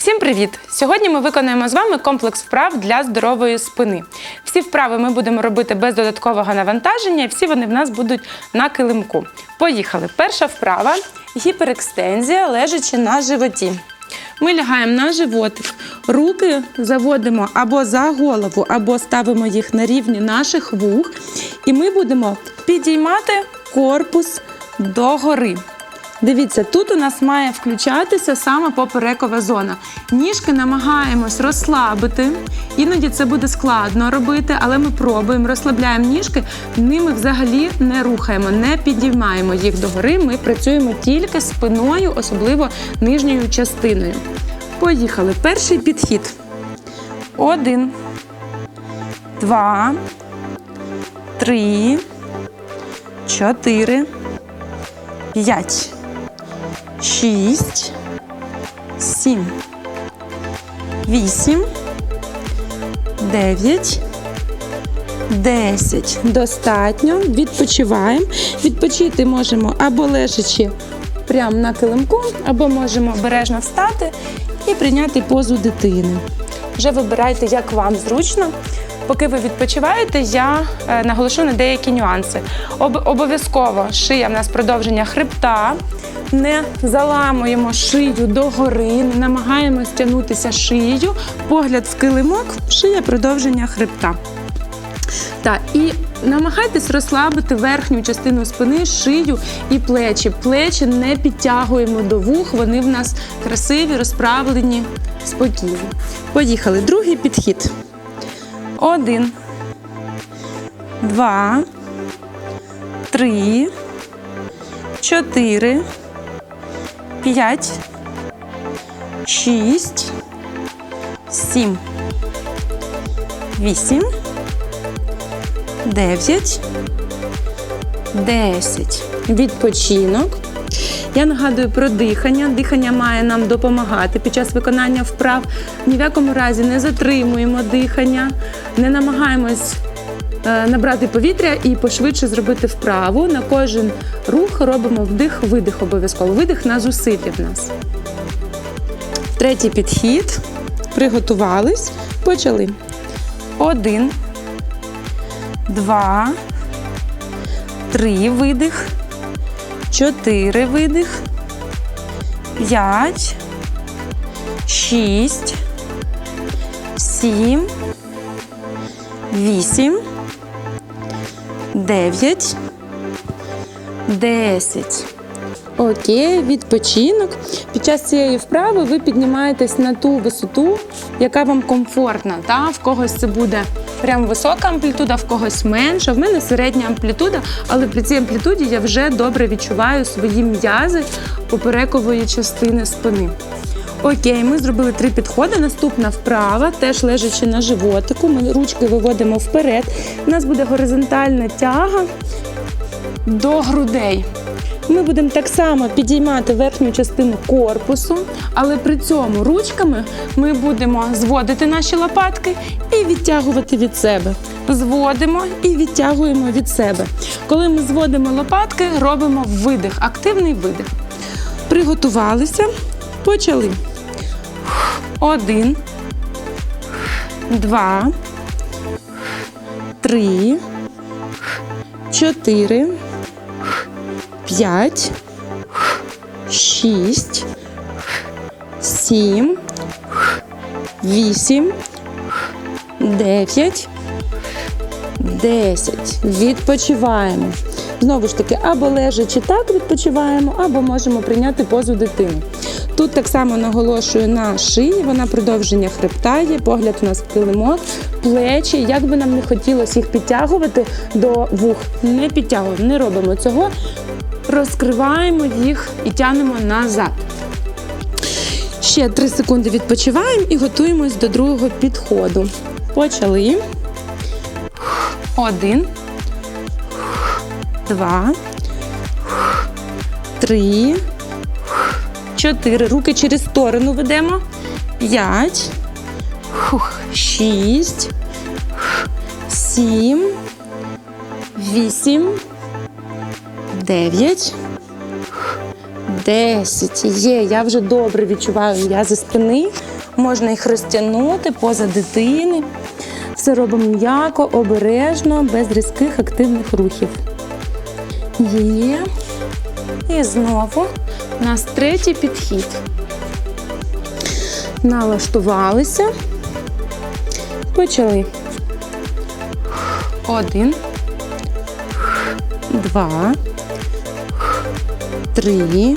Всім привіт! Сьогодні ми виконуємо з вами комплекс вправ для здорової спини. Всі вправи ми будемо робити без додаткового навантаження, і всі вони в нас будуть на килимку. Поїхали. Перша вправа гіперекстензія, лежачи на животі. Ми лягаємо на животик, руки заводимо або за голову, або ставимо їх на рівні наших вух, і ми будемо підіймати корпус догори. Дивіться, тут у нас має включатися саме поперекова зона. Ніжки намагаємось розслабити. Іноді це буде складно робити, але ми пробуємо, розслабляємо ніжки, ними взагалі не рухаємо, не підіймаємо їх догори. Ми працюємо тільки спиною, особливо нижньою частиною. Поїхали. Перший підхід. Один, два, три, чотири, п'ять шість, сім, вісім, дев'ять, десять. Достатньо. Відпочиваємо. Відпочити можемо або лежачи прямо на килимку, або можемо обережно встати і прийняти позу дитини. Вже вибирайте, як вам зручно. Поки ви відпочиваєте, я е, наголошу на деякі нюанси. Об- обов'язково шия в нас продовження хребта. Не заламуємо шию догори, не намагаємось тягнутися шиєю. Погляд в килимок, шия продовження хребта. Так, і намагайтесь розслабити верхню частину спини, шию і плечі. Плечі не підтягуємо до вух, вони в нас красиві, розправлені, спокійні. Поїхали. Другий підхід. Один, два, три, чотири, п'ять, шість, сім, вісім, дев'ять, десять. Відпочинок. Я нагадую про дихання. Дихання має нам допомагати під час виконання вправ. Ні в якому разі не затримуємо дихання, не намагаємось е, набрати повітря і пошвидше зробити вправу. На кожен рух робимо вдих-видих обов'язково. Видих на зусилля в нас. Третій підхід. Приготувались. Почали. Один, два, три видих. Чотири видих, п'ять, шість, сім, вісім, дев'ять, десять. Окей, відпочинок. Під час цієї вправи ви піднімаєтесь на ту висоту, яка вам комфортна. Та? В когось це буде прям висока амплітуда, в когось менша. В мене середня амплітуда, але при цій амплітуді я вже добре відчуваю свої м'язи поперекової частини спини. Окей, ми зробили три підходи. Наступна вправа, теж лежачи на животику. Ми ручки виводимо вперед. У нас буде горизонтальна тяга до грудей. Ми будемо так само підіймати верхню частину корпусу, але при цьому ручками ми будемо зводити наші лопатки і відтягувати від себе. Зводимо і відтягуємо від себе. Коли ми зводимо лопатки, робимо видих, активний видих. Приготувалися, почали. Один, два, три, чотири. П'ять, шість, сім, вісім, дев'ять, десять. Відпочиваємо. Знову ж таки, або лежачи так відпочиваємо, або можемо прийняти позу дитини. Тут так само наголошую на шиї, вона продовження хребта є, погляд у нас в килимок, плечі. Як би нам не хотілося їх підтягувати до вух, не підтягуємо, не робимо цього. Розкриваємо їх і тянемо назад. Ще 3 секунди відпочиваємо і готуємось до другого підходу. Почали. Один. Два. Три. Чотири. Руки через сторону ведемо. П'ять. Хух. Шість. Сім. Вісім. Дев'ять. Десять. Є, я вже добре відчуваю м'язи спини. Можна їх розтягнути поза дитини. Все робимо м'яко, обережно, без різких активних рухів. Є. І знову у нас третій підхід. Налаштувалися. Почали. Один. Два. Три.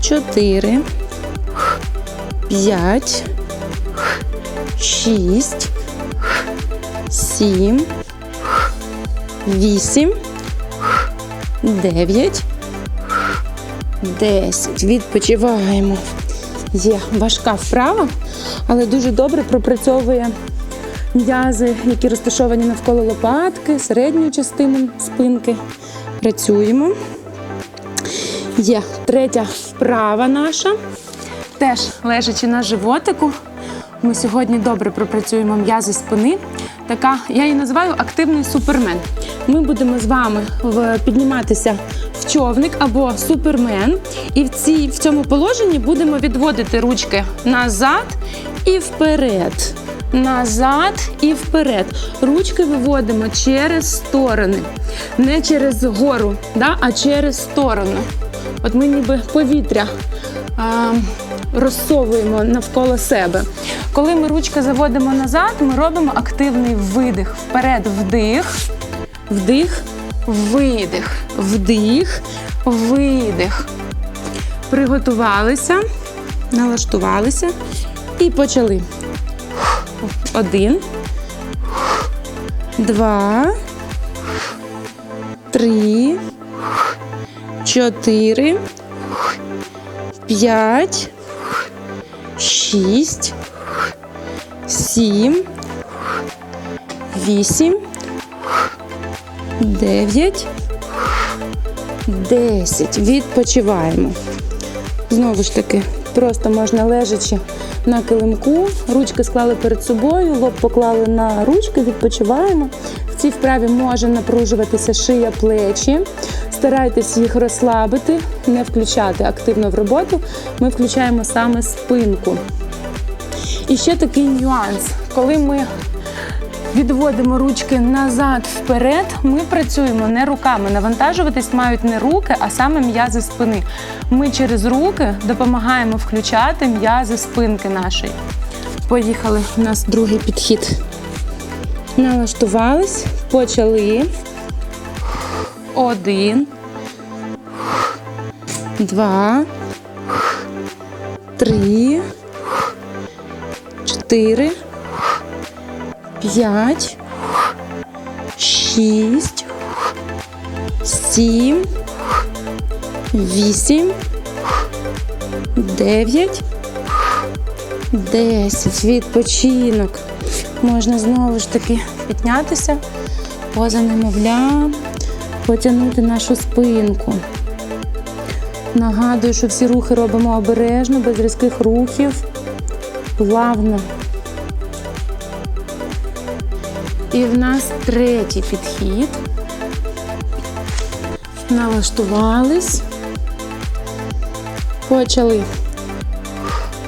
Чотири. П'ять. Шість. Сім. Вісім. Дев'ять. Десять. Відпочиваємо. Є важка вправа, але дуже добре пропрацьовує м'язи, які розташовані навколо лопатки, середньої частини спинки. Працюємо. Є третя вправа наша. Теж лежачи на животику. Ми сьогодні добре пропрацюємо м'язи спини. Така, я її називаю активний супермен. Ми будемо з вами підніматися в човник або супермен. І в, цій, в цьому положенні будемо відводити ручки назад і вперед. Назад і вперед. Ручки виводимо через сторони. Не через гору, да, а через сторону. От ми ніби повітря а, розсовуємо навколо себе. Коли ми ручки заводимо назад, ми робимо активний видих. Вперед вдих, вдих, видих, вдих, видих. Приготувалися, налаштувалися. І почали. Один, два, три, чотири, п'ять, шість, сім, вісім, дев'ять, десять. Відпочиваємо. Знову ж таки, просто можна лежачи на килимку, ручки склали перед собою, лоб поклали на ручки, відпочиваємо. В цій вправі може напружуватися шия, плечі. Старайтесь їх розслабити, не включати активно в роботу. Ми включаємо саме спинку. І ще такий нюанс. Коли ми відводимо ручки назад вперед, ми працюємо не руками. Навантажуватись мають не руки, а саме м'язи спини. Ми через руки допомагаємо включати м'язи спинки нашої. Поїхали. У нас другий підхід. Налаштувались, почали. Один. Два. Три. Чотири. П'ять. Шість. Сім. Вісім. Дев'ять. Десять. Відпочинок. Можна знову ж таки піднятися, поза немовля, потягнути нашу спинку. Нагадую, що всі рухи робимо обережно, без різких рухів, плавно. І в нас третій підхід. Налаштувались. Почали.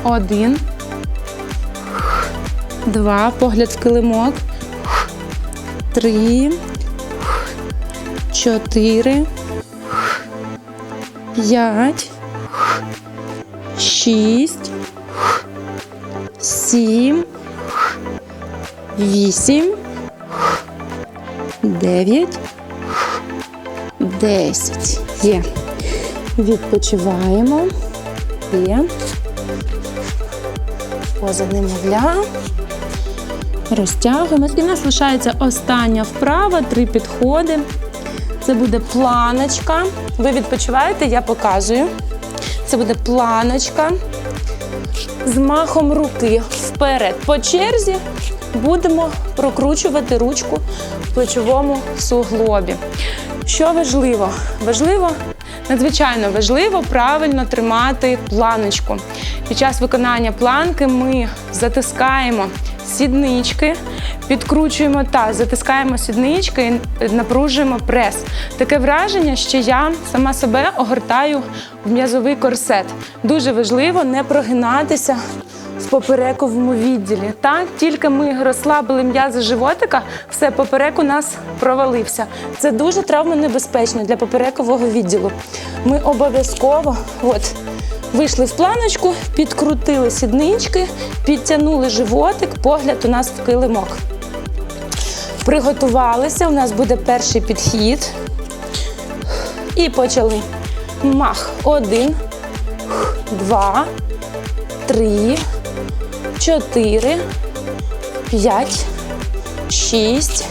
Один. Два. Погляд в килимок. Три. Чотири. П'ять. Шість. Сім. Вісім. Дев'ять. Десять. Є. Відпочиваємо. Є. Поза немовля. Розтягуємо. І в нас лишається остання вправа, три підходи. Це буде планочка. Ви відпочиваєте, я показую. Це буде планочка з махом руки вперед. По черзі будемо прокручувати ручку плечовому суглобі. Що важливо? Важливо, надзвичайно важливо правильно тримати планочку. Під час виконання планки ми затискаємо сіднички, Підкручуємо таз, затискаємо сіднички і напружуємо прес. Таке враження, що я сама себе огортаю в м'язовий корсет. Дуже важливо не прогинатися поперековому відділі. Так, тільки ми розслабили м'язи животика, все поперек у нас провалився. Це дуже травмонебезпечно для поперекового відділу. Ми обов'язково от, вийшли в планочку, підкрутили сіднички, підтягнули животик, погляд у нас в килимок. Приготувалися. У нас буде перший підхід. І почали. Мах. Один, два, три, чотири, п'ять, шість,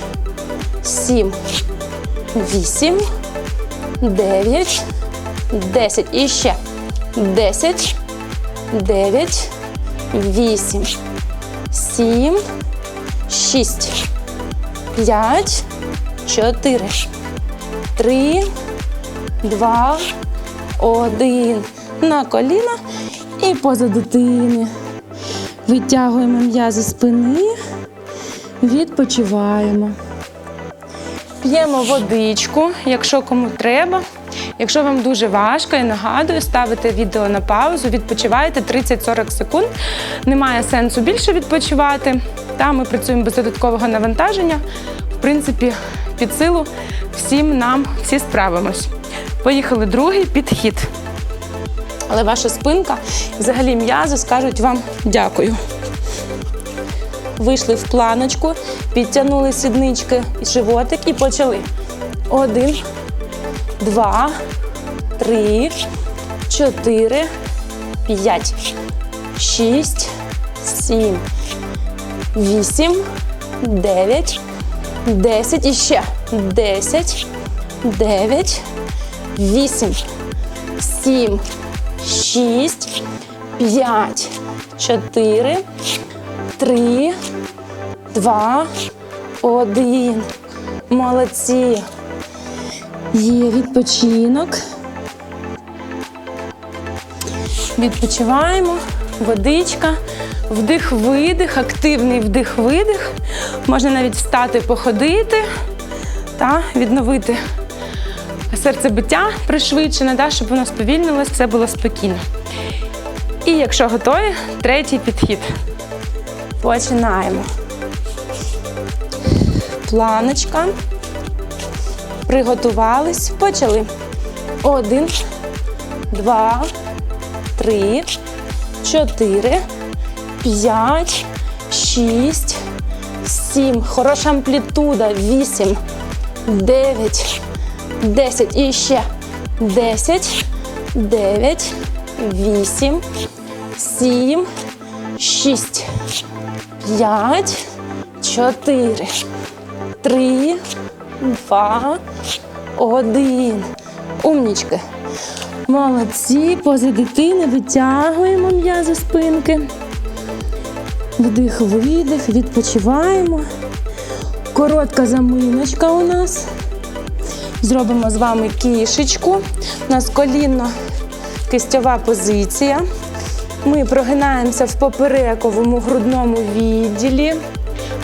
сім, вісім, дев'ять, десять. І ще. Десять, дев'ять, вісім, сім, шість, п'ять, чотири, три, два, один. На коліна і поза дитини. Витягуємо м'язи спини, відпочиваємо. П'ємо водичку, якщо кому треба. Якщо вам дуже важко, я нагадую, ставите відео на паузу, відпочиваєте 30-40 секунд. Немає сенсу більше відпочивати. Та ми працюємо без додаткового навантаження. В принципі, під силу всім нам всі справимось. Поїхали другий підхід. Але ваша спинка, взагалі м'язи скажуть вам дякую. Вийшли в планочку, підтягнули сіднички і животик і почали. Один, два, три, чотири, п'ять, шість, сім, вісім, дев'ять, десять і ще. Десять, дев'ять, вісім, сім, шість, п'ять, чотири, три, два, один. Молодці. Є відпочинок. Відпочиваємо. Водичка, вдих-видих, активний вдих-видих. Можна навіть встати, походити та відновити серцебиття пришвидшене, да, щоб воно сповільнилось, все було спокійно. І якщо готові, третій підхід. Починаємо. Планочка. Приготувались. Почали. Один, два, три, чотири, п'ять, шість, сім. Хороша амплітуда. Вісім, дев'ять, десять. І ще. Десять, дев'ять, вісім, сім, шість, п'ять, чотири, три, два, один. Умнічки. Молодці. Поза дитини витягуємо м'язи спинки. Вдих, видих, відпочиваємо. Коротка заминочка у нас. Зробимо з вами кішечку. У нас колінно кистьова позиція. Ми прогинаємося в поперековому грудному відділі,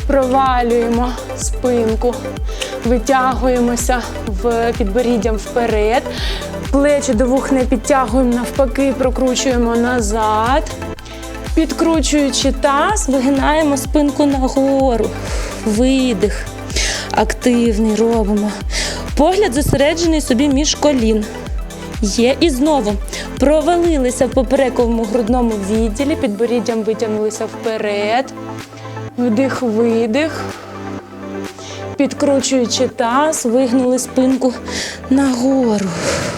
провалюємо спинку, витягуємося в підборіддям вперед, плечі до вух не підтягуємо, навпаки, прокручуємо назад. Підкручуючи таз, вигинаємо спинку нагору. Видих. Активний робимо. Погляд зосереджений собі між колін. Є і знову провалилися в поперековому грудному відділі, підборіддям витягнулися вперед. Вдих, видих. Підкручуючи таз, вигнули спинку нагору.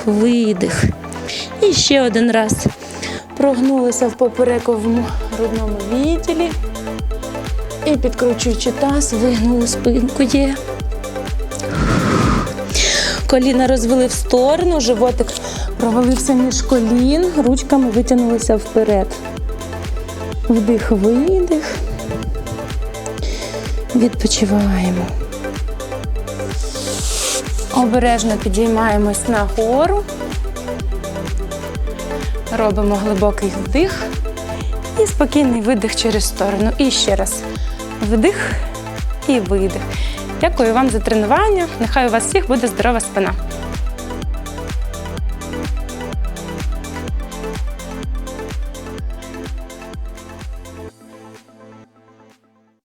Видих. І ще один раз. Прогнулися в поперековому грудному відділі. І підкручуючи таз, вигнули спинку. Є. Коліна розвели в сторону, животик провалився між колін, ручками витягнулися вперед. Вдих, видих. Відпочиваємо. Обережно підіймаємось нагору. Робимо глибокий вдих і спокійний видих через сторону. І ще раз. Вдих і видих. Дякую вам за тренування. Нехай у вас всіх буде здорова спина.